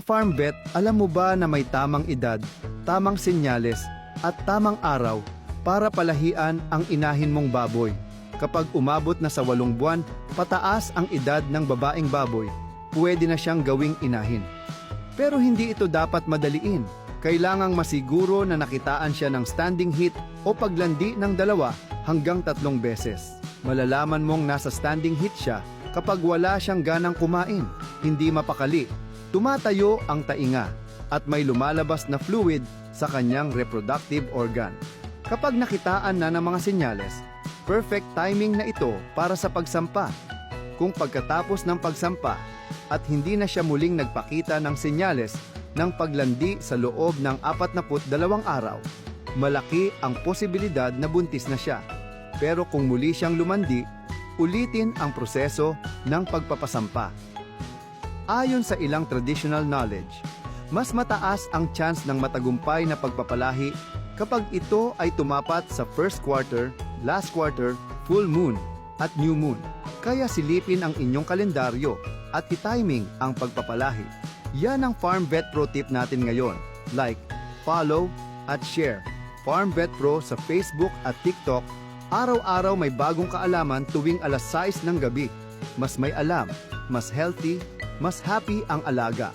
Sa farm vet, alam mo ba na may tamang edad, tamang senyales, at tamang araw para palahian ang inahin mong baboy. Kapag umabot na sa walong buwan, pataas ang edad ng babaeng baboy, pwede na siyang gawing inahin. Pero hindi ito dapat madaliin. Kailangang masiguro na nakitaan siya ng standing heat o paglandi ng dalawa hanggang tatlong beses. Malalaman mong nasa standing heat siya kapag wala siyang ganang kumain, hindi mapakali, tumatayo ang tainga, at may lumalabas na fluid sa kanyang reproductive organ. Kapag nakitaan na ng mga senyales, perfect timing na ito para sa pagsampa. Kung pagkatapos ng pagsampa at hindi na siya muling nagpakita ng senyales ng paglandi sa loob ng 42 araw, malaki ang posibilidad na buntis na siya. Pero kung muli siyang lumandi, ulitin ang proseso ng pagpapasampa. Ayon sa ilang traditional knowledge, mas mataas ang chance ng matagumpay na pagpapalahi kapag ito ay tumapat sa first quarter, last quarter, full moon, at new moon. Kaya silipin ang inyong kalendaryo at i-timing ang pagpapalahi. Yan ang Farm Vet Pro tip natin ngayon. Like, follow, at share. Farm Vet Pro sa Facebook at TikTok. Araw-araw may bagong kaalaman tuwing alas 6 ng gabi. Mas may alam, mas healthy, mas happy ang alaga.